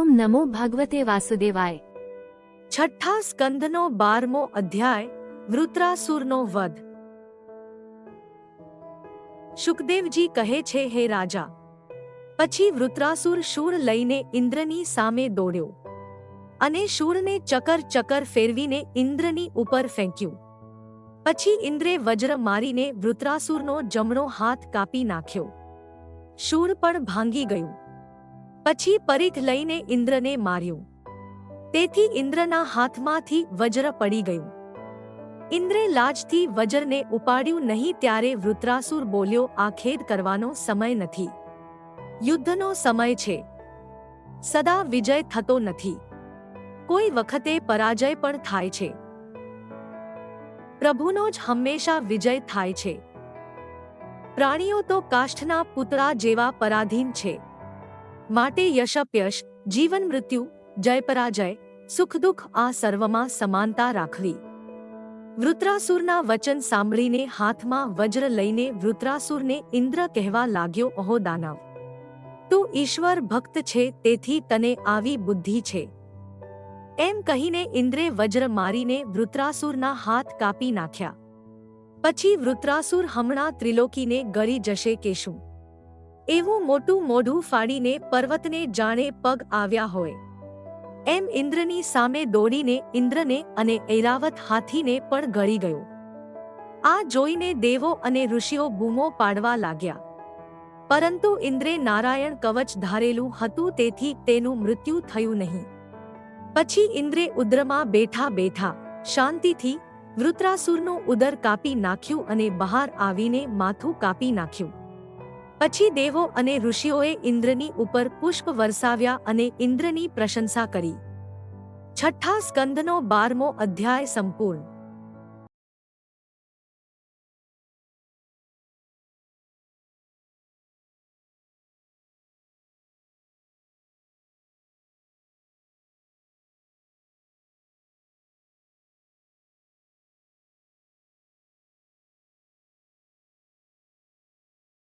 નમો ભગવતે વાસુદેવાય. છઠ્ઠા સ્કંદનો બારમો અધ્યાય, વૃત્રાસુરનો વધ. શુકદેવજી કહે છે, હે રાજા, પછી વૃત્રાસુર શૂર લઈને ઇન્દ્રની સામે દોડ્યો. અને શૂરને ચકર ચકર ફેરવીને ઇન્દ્રની ઉપર ફેંક્યું. પછી ઇન્દ્રે વજ્ર મારીને વૃત્રાસુરનો જમણો હાથ કાપી નાખ્યો. શૂર પણ ભાંગી ગયું. પછી પરીખ લઈને ઇન્દ્રને માર્યું. તેથી ઇન્દ્રના હાથમાંથી વજ્ર પડી ગયું. ઇન્દ્રે લાજથી વજ્રને ઉપાડ્યું નહીં ત્યારે વૃત્રાસુર બોલ્યો, આ ખેદ કરવાનો સમય નથી. યુદ્ધનો સમય છે. સદા વિજય થતો નથી. કોઈ વખતે પરાજય પણ થાય છે. પ્રભુનો જ હંમેશા વિજય થાય છે. પ્રાણીઓ તો કાષ્ઠના પૂતળા જેવા પરાધીન છે. માટે યશપ્યશ, જીવન મૃત્યુ જય પરાજય સુખ દુઃખ આ સર્વમાં સમાનતા રાખવી. વૃત્રાસુરના વચન સાંભળીને હાથમાં વજ્ર લઈને વૃત્રાસુરને ઇન્દ્ર કહેવા લાગ્યો અહો દાનવ! તું ઈશ્વર ભક્ત છે, તેથી તને આવી બુદ્ધિ છે એમ કહીને ઇન્દ્રે વજ્ર મારીને વૃત્રાસુરના હાથ કાપી નાખ્યા. પછી વૃત્રાસુર હમણાં ત્રિલોકીને ગળી જશે કે શું એવું મોટું મોઢું ફાડીને પર્વતને જાણે પગ આવ્યા હોય. એમ ઇન્દ્રની સામે દોડીને ઇન્દ્રને અને ઐરાવત હાથીને પણ ગળી ગયો. આ જોઈને દેવો અને ઋષિઓ બૂમો પાડવા લાગ્યા. પરંતુ ઇન્દ્રે નારાયણ કવચ ધારેલું હતું તેથી તેનું મૃત્યુ થયું નહીં. પછી ઇન્દ્રે ઉદ્રમાં બેઠા બેઠા શાંતિથી વૃત્રાસુરનું ઉદર કાપી નાખ્યું અને બહાર આવીને માથું કાપી નાખ્યું. પછી દેવો અને ઋષિઓએ ઇન્દ્રની ઉપર પુષ્પ વરસાવ્યા અને ઇન્દ્રની પ્રશંસા કરી. છઠ્ઠા સ્કંદનો બારમો અધ્યાય સંપૂર્ણ.